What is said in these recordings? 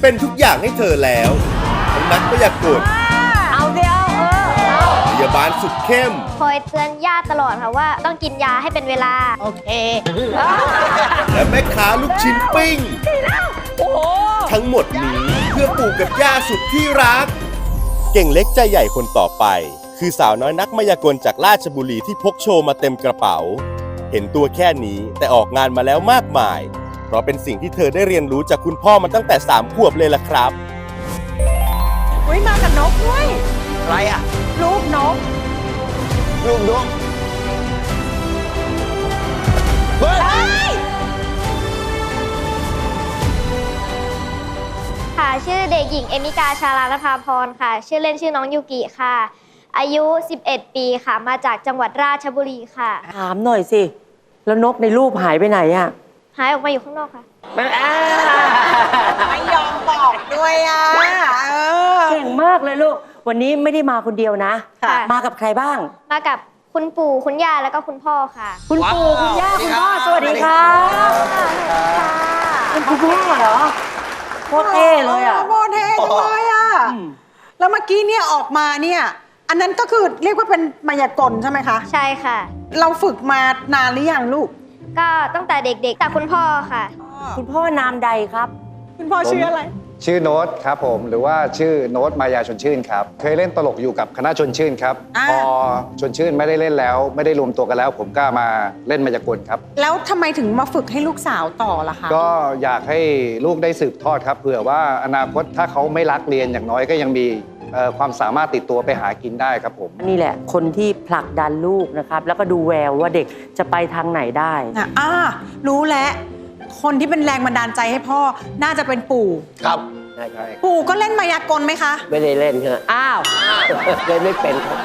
เป็นทุกอย่างให้เธอแล้วทั้งนักพยากลเอาเดียวเออเอาพยาบาลสุดเข้ม คอยเตือนญาติตลอดค่ะว่าต้องกินยาให้เป็นเวลา โอเคและแม่ค้าลูกชิ้นปิ้ง โอ้โหทั้งหมดนี้เพื่อปู่กับย่าสุดที่รัก เก่งเล็กใจใหญ่คนต่อไป คือสาวน้อยนักมายากลจากราชบุรีที่พกโชว์มาเต็มกระเป๋า เห็นตัวแค่นี้แต่ออกงานมาแล้วมากมาย เพราะเป็นสิ่งที่เธอได้เรียนรู้จากคุณพ่อมาตั้งแต่3ขวบเลยล่ะครับอุ้ยมากับนกด้วยอะไรอะลูกนกลูกนกเฮ้ยค่ะชื่อเด็กหญิงเอมิกาชาลานภาพรค่ะ ชื่อเล่นชื่อน้องยูกิค่ะ อายุ 11 ปีค่ะ มาจากจังหวัดราชบุรีค่ะ ถามหน่อยสิ แล้วนกในรูปหายไปไหนอะ หายออกมาอยู่ข้างนอกค่ะไม่ยอมบอกด้วยอะเออ เก่งมากเลยลูก วันนี้ไม่ได้มาคนเดียวนะ ค่ะ มากับใครบ้าง มากับคุณปู่คุณย่าแล้วก็คุณพ่อค่ะคุณปู่คุณย่าคุณพ่อสวัสดีครับเป็นคุณพ่อเหรอโคตรเท่เลยอะโมเท่เลยอะ อืมแล้วเมื่อกี้เนี่ยออกมาเนี่ย อันนั้นก็คือเรียกว่าเป็นมายากลใช่ไหมคะ ใช่ค่ะ เราฝึกมานานหรือยังลูก ก็ตั้งแต่เด็กๆจากคุณพ่อค่ะ คุณพ่อนามใดครับ คุณพ่อชื่ออะไร ชื่อโน้ตครับผมหรือว่าชื่อโน้ตมายาชวนชื่นครับ เคยเล่นตลกอยู่กับคณะชวนชื่นครับ อ่า พอชวนชื่นไม่ได้เล่นแล้ว ไม่ได้รวมตัวกันแล้ว ผมก็มาเล่นมายากลครับ แล้วทำไมถึงมาฝึกให้ลูกสาวต่อล่ะคะ ก็อยากให้ลูกได้สืบทอดครับเผื่อว่าอนาคตถ้าเขาไม่รักเรียนอย่างน้อยก็ยังมีเอ่อ ความสามารถติดตัวไปหากินได้ครับผม นี่แหละ คนที่ผลักดันลูกนะครับ แล้วก็ดูแววว่าเด็กจะไปทางไหนได้อะอ่ารู้แล้วคนที่เป็นแรงบันดาลใจให้พ่อน่าจะเป็นปู่ครับปู่ก็เล่นมายากลไหมคะ ไม่ได้เล่นฮะอ้าวเลยไม่เป็นครับ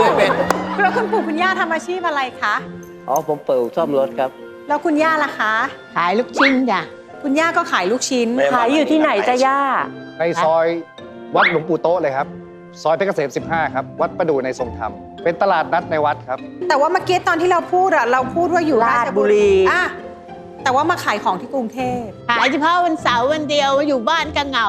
ไม่เป็นแล้วคุณปู่คุณย่าทำอาชีพอะไรคะอ๋อผมเปิดซ่อมรถครับ แล้วคุณย่าล่ะคะ ขายลูกชิ้นจ้ะคุณย่าก็ขายลูกชิ้นไม่ขายอยู่ที่ไหนจ้ะย่าในซอย วัดหลวงปู่โต๊ะเลยครับ ซอยเพชรเกษม 15 ครับ วัดประดูในทรงธรรม เป็นตลาดนัดในวัดครับ แต่ว่าเมื่อกี้ตอนที่เราพูดอะเราพูดว่าอยู่ราชบุรีอะแต่ว่ามาขายของที่กรุงเทพขายเฉพาะวันเสาร์วันเดียวอยู่บ้านก็เหงา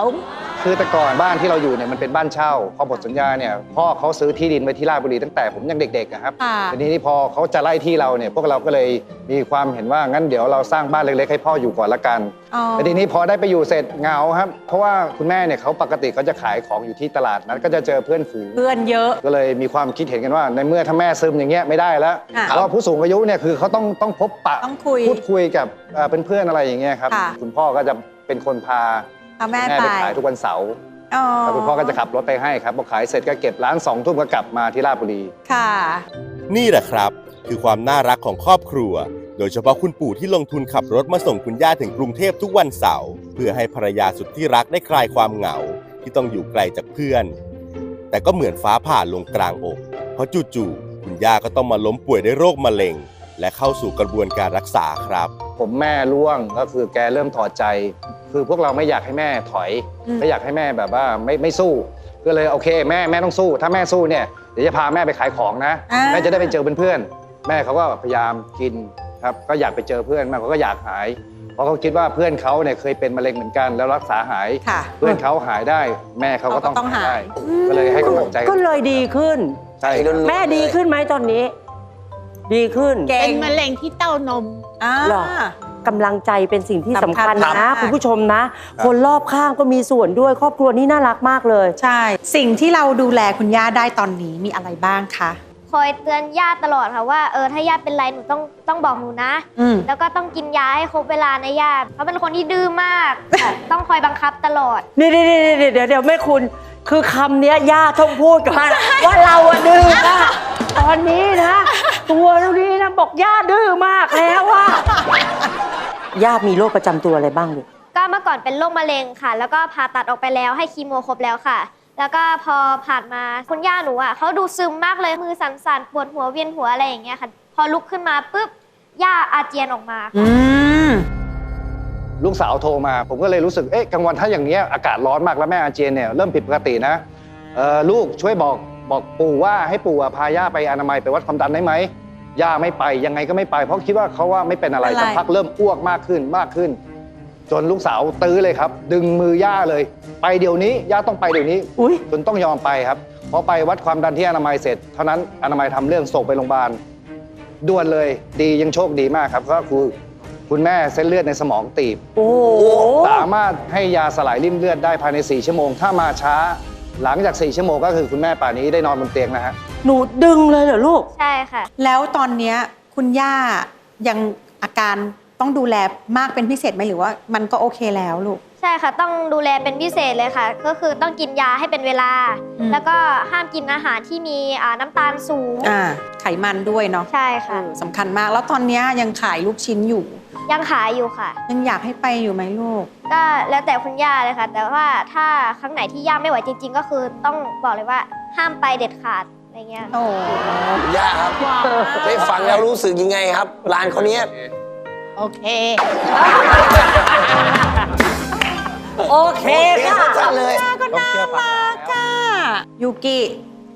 คือแต่ก่อนบ้านที่เราอยู่เนี่ยมันเป็นบ้านเช่า พอหมดสัญญาเนี่ยพ่อเขาซื้อที่ดินไว้ที่ราชบุรีตั้งแต่ผมยังเด็กๆอะครับค่ะ ทีนี้พอเขาจะไล่ที่เราเนี่ยพวกเราก็เลยมีความเห็นว่างั้นเดี๋ยวเราสร้างบ้านเล็กๆให้พ่ออยู่ก่อนละกัน อ๋อแต่ทีนี้พอได้ไปอยู่เสร็จเหงาครับ เพราะว่าคุณแม่เนี่ยเขาปกติเขาจะขายของอยู่ที่ตลาดนั้นก็จะเจอเพื่อนฝูง เพื่อนเยอะ ก็เลยมีความคิดเห็นกันว่า ในเมื่อถ้าแม่ซึมอย่างเงี้ยไม่ได้แล้วค่ะเพราะว่าผู้สูงอายุเนี่ยคือเขาต้องต้องพบปะต้องคุยพูดคุยกับเอ่อเป็นเพื่อนอะไรอย่างเงี้ยครับค่ะ คุณพ่อก็จะเป็นคนพา เอาแม่แม่ไปไปขายทุกวันเสาร์อ๋อแล้วคุณพ่อก็จะขับรถไปให้ครับพอขายเสร็จก็เก็บร้านสองทุ่มก็กลับมาที่ราชบุรี ค่ะ นี่แหละครับ คือความน่ารักของครอบครัว โดยเฉพาะคุณปู่ที่ลงทุนขับรถมาส่งคุณย่าถึงกรุงเทพทุกวันเสาร์เพื่อให้ภรรยาสุดที่รักได้คลายความเหงา ที่ต้องอยู่ไกลจากเพื่อน แต่ก็เหมือนฟ้าผ่าลงกลางอก เพราะจู่ๆคุณย่าก็ต้องมาล้มป่วยด้วยโรคมะเร็ง และเข้าสู่กระบวนการรักษาครับ ผมแม่ร่วงก็คือแกเริ่มถอดใจ คือพวกเราไม่อยากให้แม่ถอยอืมไม่อยากให้แม่แบบว่าไม่ไม่สู้ ก็เลยโอเค แม่แม่ต้องสู้ ถ้าแม่สู้เนี่ยเดี๋ยวจะพาแม่ไปขายของนะอ่าแม่จะได้ไปเจอเพื่อนๆแม่เขาก็พยายามกินครับก็อยากไปเจอเพื่อนแม่เขาก็อยากหาย เพราะเขาคิดว่าเพื่อนเขาเนี่ยเคยเป็นมะเร็งเหมือนกัน แล้วรักษาหายค่ะเพื่อนเขาหายได้ แม่เขาก็ต้องเขาก็ต้องหายได้ก็เลยให้กำลังใจก็เลยดีขึ้นใช่แม่ดีขึ้นไหมตอนนี้ ดีขึ้น เก่เป็งนมะเร็งที่เต้านม อ่า หรอ กำลังใจเป็นสิ่งที่สำคัญสำคัญนะมาก คุณผู้ชมนะ คนรอบข้างก็มีส่วนด้วยครอบครัวนี้น่ารักมากเลย ใช่ สิ่งที่เราดูแลคุณย่าได้ตอนนี้มีอะไรบ้างคะ คอยเตือนญาติตลอดค่ะว่าเออถ้าญาติเป็นไรหนูต้องต้องบอกหนูนะ อืม แล้วก็ต้องกินยาให้ครบเวลานะญาติเขาเป็นคนที่ดื้อมากค่ะต้องคอยบังคับตลอด นี่นี่นี่เดี๋ยวเดี๋ยวแม่คุณ คือคำเนี้ยย่าต้องพูดกันว่าเราอะดื้อมาก ตอนนี้นะ ตัวเรานี้นะบอกย่าดื้อมากแล้วว่าย่ามีโรคประจำตัวอะไรบ้างลูกก็เมื่อก่อนเป็นโรคมะเร็งค่ะ แล้วก็ผ่าตัดออกไปแล้วให้คีโมครบแล้วค่ะ แล้วก็พอผ่านมาคุณย่าหนูอะเขาดูซึมมากเลยมือสั่นๆปวดหัวเวียนหัวอะไรอย่างเงี้ยค่ะ พอลุกขึ้นมาปุ๊บย่าอาเจียนออกมา อืม ลูกสาวโทรมา ผมก็เลยรู้สึก เอ๊ะกลางวันถ้าอย่างเงี้ยอากาศร้อนมากแล้วแม่อาเจียนเนี่ยเริ่มผิดปกตินะเออลูกช่วยบอก บอกปู่ว่าให้ปู่อะพาย่าไปอนามัยไปวัดความดันได้ไหมย่าไม่ไปยังไงก็ไม่ไป เพราะคิดว่าเขาว่าไม่เป็นอะไรอะไร สักพักเริ่มอ้วกมากขึ้นมากขึ้น จนลูกสาวตื้อเลยครับ ดึงมือย่าเลย ไปเดี๋ยวนี้ย่าต้องไปเดี๋ยวนี้ อุ้ยจนต้องยอมไปครับพอไปวัดความดันที่อนามัยเสร็จเท่านั้นอนามัยทำเรื่องส่งไปโรงพยาบาลด่วนเลยดียังโชคดีมากครับ ก็คือคุณแม่เส้นเลือดในสมองตีบ โอ้โหสามารถให้ยาสลายริ่มเลือดได้ภายใน 4 ชั่วโมง ถ้ามาช้า หลังจาก 4 ชั่วโมงก็คือคุณแม่ป่านนี้ได้นอนบนเตียงนะฮะ หนูดึงเลยเหรอลูก ใช่ค่ะ แล้วตอนเนี้ยคุณย่ายังอาการต้องดูแลมากเป็นพิเศษไหมหรือว่ามันก็โอเคแล้วลูก ใช่ค่ะ ต้องดูแลเป็นพิเศษเลยค่ะ ก็คือต้องกินยาให้เป็นเวลา อืม แล้วก็ห้ามกินอาหารที่มีอ่าน้ำตาลสูง อ่าไขมันด้วยเนาะใช่ค่ะ สำคัญมาก แล้วตอนเนี้ยยังขายลูกชิ้นอยู่ ยังขายอยู่ค่ะ ยังอยากให้ไปอยู่ไหมลูก ก็แล้วแต่คุณย่าเลยค่ะ แต่ว่าถ้าครั้งไหนที่ย่าไม่ไหวจริง ๆ ก็คือต้องบอกเลยว่าห้ามไปเด็ดขาดอะไรเงี้ย โอ้ย่าครับ ได้ฟังแล้วรู้สึกยังไงครับหลานคนเนี้ยโอเค โอเคค่ะ สั้นๆเลย ก็น่ารักอะยูกิ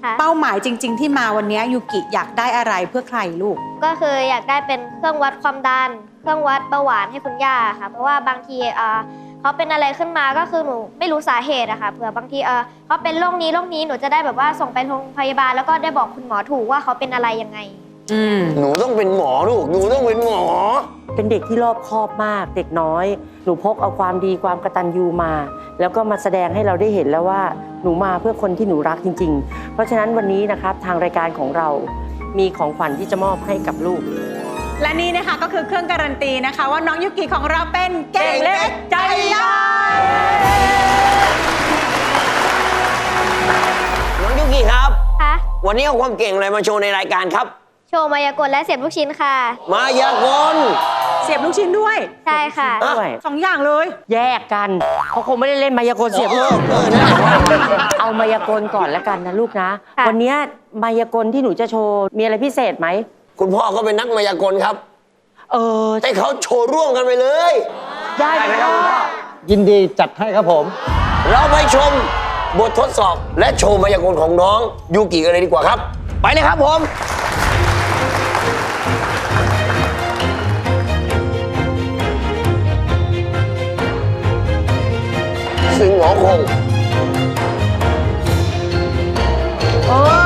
ค่ะ เป้าหมายจริง ๆ ที่มาวันเนี้ยยูกิอยากได้อะไรเพื่อใครลูก ก็คืออยากได้เป็นเครื่องวัดความดัน เครื่องวัดเบาหวานให้คุณย่าค่ะ เพราะว่าบางทีเอ่อเขาเป็นอะไรขึ้นมาก็คือหนูไม่รู้สาเหตุอะค่ะเผื่อบางทีเออเขาเป็นโรคนี้โรคนี้หนูจะได้แบบว่าส่งไปโรงพยาบาลแล้วก็ได้บอกคุณหมอถูกว่าเขาเป็นอะไรยังไงอืมหนูต้องเป็นหมอลูกหนูต้องเป็นหมอ เป็นเด็กที่รอบคอบมาก เด็กน้อย หนูพกเอาความดีความกตัญญูมา แล้วก็มาแสดงให้เราได้เห็นแล้วว่า หนูมาเพื่อคนที่หนูรักจริง ๆ เพราะฉะนั้นวันนี้นะครับทางรายการของเรามีของขวัญที่จะมอบให้กับลูก และนี่นะคะก็คือเครื่องการันตีนะคะ ว่าน้องยูกิของเราเป็นเก่งเล็กใจใหญ่น้องยุกิครับ คะวันนี้เอาความเก่งอะไรมาโชว์ในรายการครับ โชว์มายากลและเสียบลูกชิ้นค่ะ มายากลเสียบลูกชิ้นด้วยใช่ค่ะ ด้วยสองอย่างเลยแยกกันเขาคงไม่ได้เล่นมายากลเสียบเอลูอกเออนะ เอามายากลก่อนแล้วกันนะลูกนะ ค่ะ วันนี้มายากลที่หนูจะโชว์มีอะไรพิเศษไหม คุณพ่อก็เป็นนักมายากลครับ เออให้เขาโชว์ร่วมกันไปเลย ได้ไหมพ่อยินดีจัดให้ครับผม เราไปชมบททดสอบและโชว์มายากลของน้องยูกิกันเลยดีกว่าครับ ไปเลยครับผม ซึ่งหมอคงโอ้ยโอ้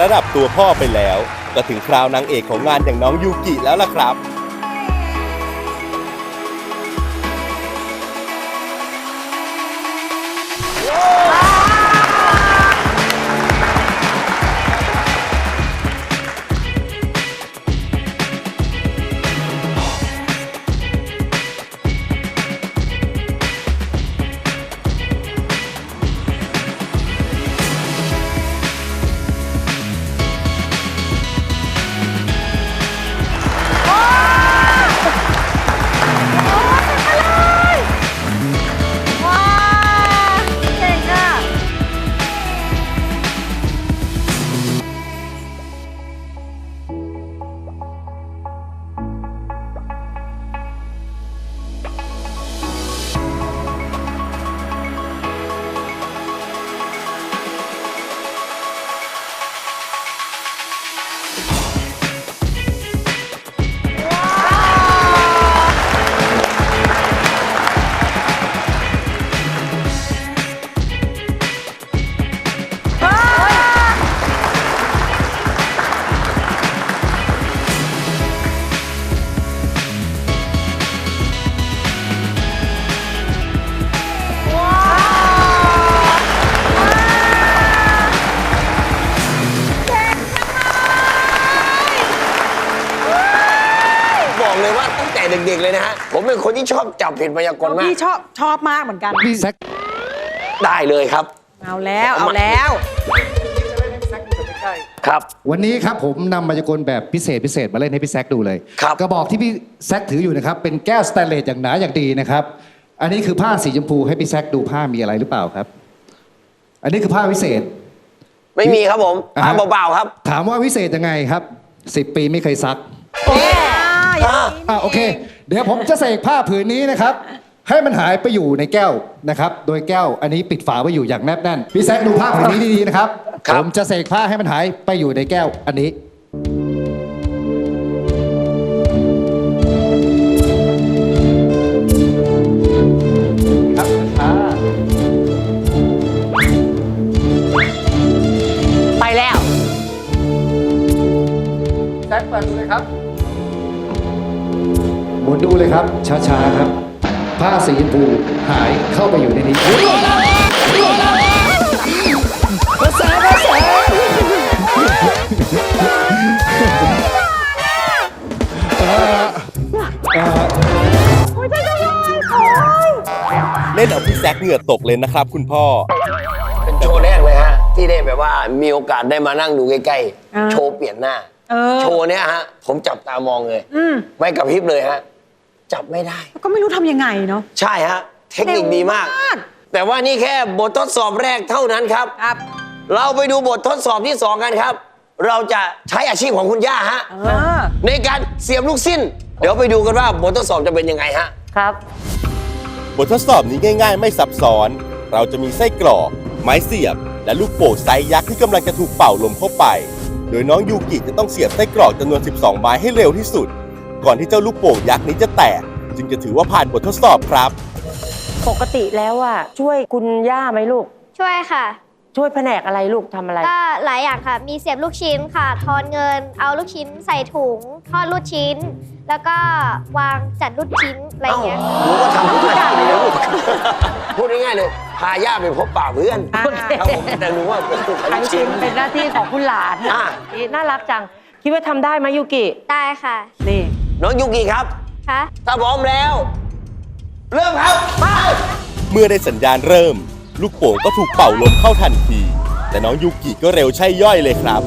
ระดับตัวพ่อไปแล้ว ก็ถึงคราวนางเอกของงานอย่างน้องยูกิแล้วล่ะครับ อบจับผิดมายากลมากพี่ชอบชอบมากเหมือนกันได้เลยครับ เอาแล้วเอาแล้ว ครับ วันนี้ครับผมนำมายากลแบบพิเศษพิเศษมาเล่นให้พี่แซกดูเลยครับ กระบอกที่พี่แซกถืออยู่นะครับเป็นแก้วสแตนเลสอย่างหนาอย่างดีนะครับ อันนี้คือผ้าสีชมพูให้พี่แซกดูผ้ามีอะไรหรือเปล่าครับ อันนี้คือผ้าวิเศษ ไม่มีครับผมอ่าผ้าฮะเบาๆครับ ถามว่าวิเศษยังไงครับสิบปีไม่เคยซัก อ่าอ่าโอเค เดี๋ยวผมจะเสกผ้าผืนนี้นะครับ ให้มันหายไปอยู่ในแก้วนะครับ โดยแก้วอันนี้ปิดฝาไว้อยู่อย่างแนบแน่นพี่แซกดูผ้าผืนนี้ดีๆนะครับครับผมจะเสกผ้าให้มันหายไปอยู่ในแก้วอันนี้ ครับช้าไปแล้วแซกเปิดดูเลยครับหมุ นดูเลยครับ ช้าๆครับ ผ้าสีชมพูหายเข้าไปอยู่ในนี้ภาษาภาษาเล่นเอาพี่แซกเหงื่อตกเลยนะครับ คุณพ่อ เป็นโชว์แรกเลยฮะ ที่ได้แบบว่ามีโอกาสได้มานั่งดูใกล้อ่าๆโชว์เปลี่ยนหน้าเออโชว์เนี้ยฮะ ผมจับตามองเลยอืมไม่กระพริบเลยฮะ จับไม่ได้ ก็ไม่รู้ทำยังไงเนาะ ใช่ฮะ เทคนิคดีมาก เร็วมาก แต่ว่านี่แค่บททดสอบแรกเท่านั้นครับ ครับเราไปดูบททดสอบที่สองกันครับ เราจะใช้อาชีพของคุณย่าฮะ เออในการเสียบลูกสิ้น เดี๋ยวไปดูกันว่าบททดสอบจะเป็นยังไงฮะ ครับ บททดสอบนี้ง่ายๆ ไม่ซับซ้อน เราจะมีไส้กรอก ไม้เสียบ และลูกโป่งไซส์ยักษ์ที่กำลังจะถูกเป่าลมเข้าไป โดยน้องยูกิจะต้องเสียบไส้กรอกจำนวน 12 ไม้ให้เร็วที่สุด ก่อนที่เจ้าลูกโป่งยักษ์นี้จะแตก จึงจะถือว่าผ่านบททดสอบครับ ปกติแล้วอะช่วยคุณย่าไหมลูก ช่วยค่ะ ช่วยแผนกอะไรลูกทำอะไร ก็หลายอย่างค่ะ มีเสียบลูกชิ้นค่ะ ทอนเงิน เอาลูกชิ้นใส่ถุง ทอดลูกชิ้น แล้วก็วางจัดลูกชิ้นอะไรอย่างเงี้ย หนูก็ทำทุกอย่างเลยนะลูกพูดง่ายๆเลยพาย่าไปพบป่าเพื่อนอ่า ครับผมแต่หนูว่าเป็นคนขายอัลูนกชิ้น เป็นหน้าที่ของคุณหลานอะ นี่น่ารักจัง คิดว่าทำได้ไหมยูกิ ได้ค่ะ นี่ น้องยูกิครับ คะถ้าพร้อมแล้ว เริ่มครับไปเมื่อได้สัญญาณเริ่ม ลูกโป่งก็ถูกเป่าลมเข้าทันที แต่น้องยูกิก็เร็วใช่ย่อยเลยครับ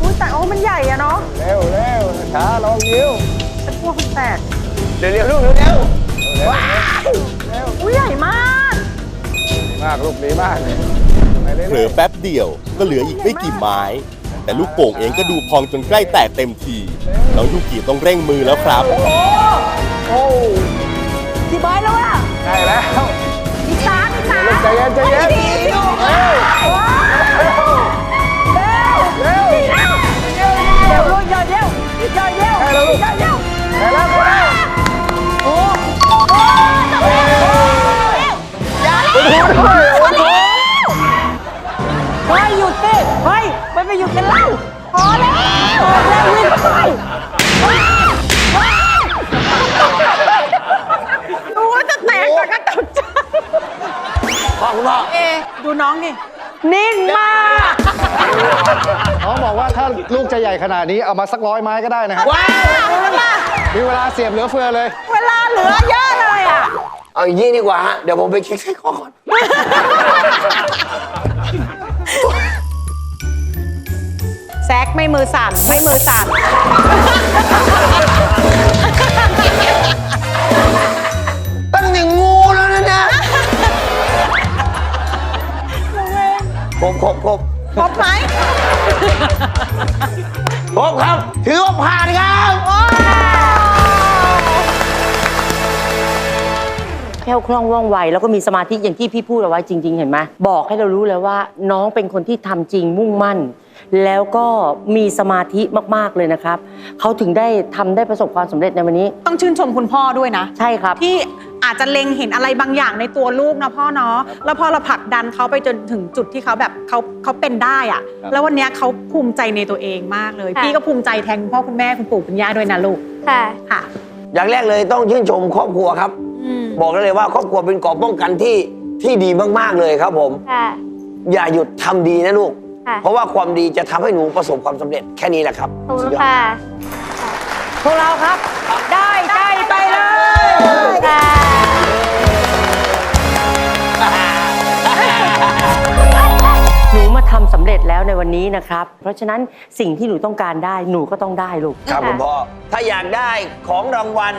อุ้ยแต่โอ้มันใหญ่อะเนาะเร็วเร็วช้าลองนิ้วเป็นพวกคนแตกเดี๋ยวเร็วลูกเร็วอุ้ยใหญ่มากมากลูกดีมากไปเรื่อยเผลอแป๊บเดียวก็เหลืออีกไม่กี่ไม้ แต่ลูกโป่งเองก็ดูพองจนใกล้แตกเต็มทีน้องยูกิต้องเร่งมือแล้วครับกี่ใบแล้วอะๆได้แล้วอีกสามอีกสามใจเย็นใจเย็น เน้องนี่นิ่งมากน้องบอกว่าถ้าลูกจะใหญ่ขนาดนี้เอามาสักร้อยไม้ก็ได้นะครับว้าวมีเวลาเสียบเหลือเฟือเลย เวลาเหลือเยอะเลยอะเอาอย่างนี้ดีกว่าฮะเดี๋ยวผมไปเช็คไส้กรอกก่อนแซกไม่มือสั่นไม่มือสั่น ครบครบครบครบไหมครบครับ ถือว่าผ่านครับแคล่วคล่องว่องไวแล้วก็มีสมาธิอย่างที่พี่พูดเอาไว้จริง ๆ เห็นไหมบอกให้เรารู้เลยว่า น้องเป็นคนที่ทำจริงมุ่งมั่น แล้วก็มีสมาธิมากๆเลยนะครับเขาถึงได้ทำได้ประสบความสำเร็จในวันนี้ ต้องชื่นชมคุณพ่อด้วยนะ ใช่ครับที่ อาจจะเล็งเห็นอะไรบางอย่างในตัวลูกนะพ่อเนาะแล้วพอเราผลักดันเขาไปจนถึงจุดที่เขาแบบเขาเขาเป็นได้อะครับแล้ววันเนี้ยเขาภูมิใจในตัวเองมากเลยค่ะพี่ก็ภูมิใจแทนคุณพ่อคุณแม่คุณปู่คุณย่าด้วยนะลูกค่ะค่ะ อย่างแรกเลยต้องชื่นชมครอบครัวครับอืมบอกได้เลยว่าครอบครัวเป็นเกราะป้องกันที่ที่ดีมากๆเลยครับผมค่ะอย่าหยุดทำดีนะลูกค่ะเพราะว่าความดีจะทำให้หนูประสบความสำเร็จแค่นี้แหละครับขอบคุณค่ะพวกเราครับได้ได้ ค่ะหนูมาทำสำเร็จแล้วในวันนี้นะครับ เพราะฉะนั้นสิ่งที่หนูต้องการได้หนูก็ต้องได้ลูก ครับคุณพ่อ ถ้าอยากได้ของรางวัล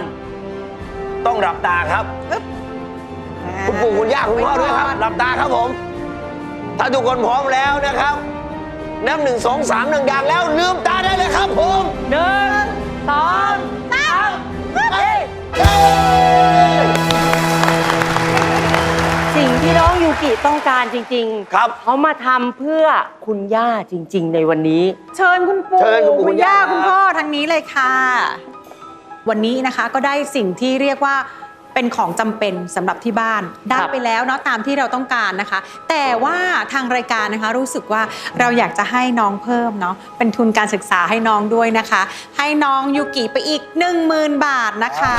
ต้องหลับตาครับ คุณปู่คุณย่าคุณพ่อด้วยครับหลับตาครับผม ถ้าทุกคนพร้อมแล้วนะครับ นับหนึ่งสองสามหนึ่งหย่างแล้วลืมตาได้เลยครับผม หนึ่งสองสามเอ๊ สิ่งที่น้องยูกิต้องการจริงๆครับเขามาทำเพื่อคุณย่าจริง ๆ ในวันนี้ เชิญคุณปู่เชิญคุณปู่คุณย่าย่า คุณพ่อทางนี้เลยค่ะ วันนี้นะคะก็ได้สิ่งที่เรียกว่า เป็นของจำเป็นสำหรับที่บ้านได้ไปแล้วเนาะตามที่เราต้องการนะคะ แต่ว่าทางรายการนะคะรู้สึกว่าเราอยากจะให้น้องเพิ่มเนาะเป็นทุนการศึกษาให้น้องด้วยนะคะ ให้น้องยูกิไปอีก 10,000 บาทนะคะ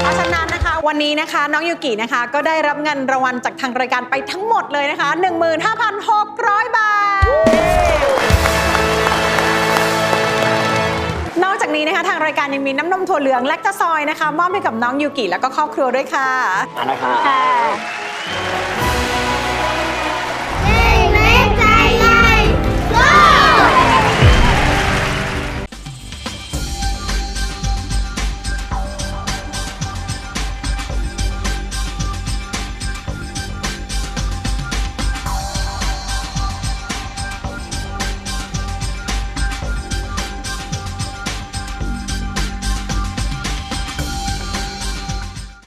เพราะฉะนั้นนะคะวันนี้นะคะน้องยูกินะคะ ก็ได้รับเงินรางวัลจากทางรายการไปทั้งหมดเลยนะคะ 15,600 บาท นอกจากนี้นะคะทางรายการยังมีน้ำนมถั่วเหลืองแลคตาซอยนะคะมอบให้กับน้องยูกิแล้วก็ครอบครัวด้วยค่ะมานะครับค่ะ